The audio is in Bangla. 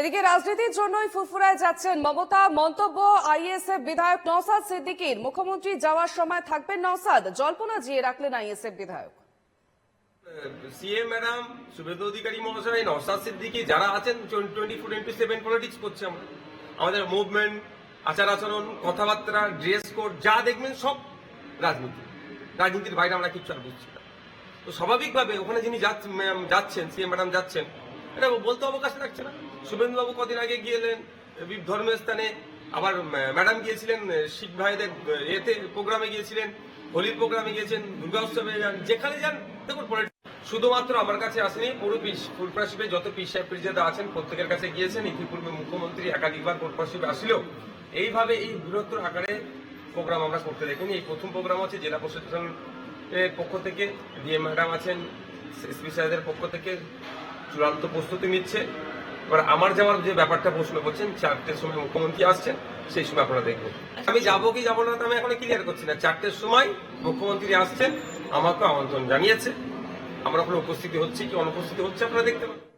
এদিকে রাজনীতির জন্যই ফুরফুরায় যাচ্ছেন মমতা, মন্তব্য আইএসএফ বিধায়ক নওসাদ সিদ্দিকীর। মুখ্যমন্ত্রী যাওয়ার সময় থাকবেন নওসাদ, জল্পনা জিয়ে রাখলেন আইএসএফ বিধায়ক। সিএম ম্যাডাম শুভেন্দু অধিকারী মহাশয়, নওসাদ সিদ্দিকি যারা আছেন twenty four into seven politics করছে আমরা। আমাদের মুভমেন্ট, আচার আচরণ, কথাবার্তা, ড্রেস কোড, যা দেখবেন সব রাজনীতি। রাজনীতির বাইরে আমরা কিচ্ছু আর বুঝছি না। তো স্বাভাবিকভাবে ওখানে যিনি যাচ্ছেন সিএম ম্যাডাম যাচ্ছেন, এটা বলতে অবকাশ রাখছে না। শুভেন্দুবাবু কদিন আগে গিয়েলেন ধর্মীয় স্থানে আবার ম্যাডাম গিয়েছিলেন শিখ ভাইদের এতে প্রোগ্রামে গিয়েছিলেন, হোলির প্রোগ্রামে গিয়েছেন, দুর্গা উৎসবে যান, যেখানে যান, দেখুন শুধুমাত্র আমার কাছে আসেনি, পুরো পিস ফুলপ্রাশিপে যত পিস সাহেব পিরজাদা আছেন, প্রত্যেকের কাছে গিয়েছেন। ইতিপূর্বে মুখ্যমন্ত্রী একাধিকবার ফুলপ্রাশিপে আসলেও, এইভাবে এই বৃহত্তর আকারে প্রোগ্রাম আমরা করতে দেখিনি। এই প্রথম প্রোগ্রাম হচ্ছে জেলা প্রশাসন পক্ষ থেকে। ডিএম ম্যাডাম আছেন এসপি সাহেবের পক্ষ থেকে চূড়ান্ত প্রস্তুতি নিচ্ছে। এবার আমার যাওয়ার যে ব্যাপারটা প্রশ্ন করছেন চারটের সময় মুখ্যমন্ত্রী আসছেন, সেই সময় আপনারা দেখবেন। আমি যাব কি যাব না আমি এখন ক্লিয়ার করছি না। চারটের সময় মুখ্যমন্ত্রী আসছেন আমাকে আমন্ত্রণ জানিয়েছে। আমরা ওখানে উপস্থিতি হচ্ছে কি অনুপস্থিতি হচ্ছে আপনারা দেখতে পাবেন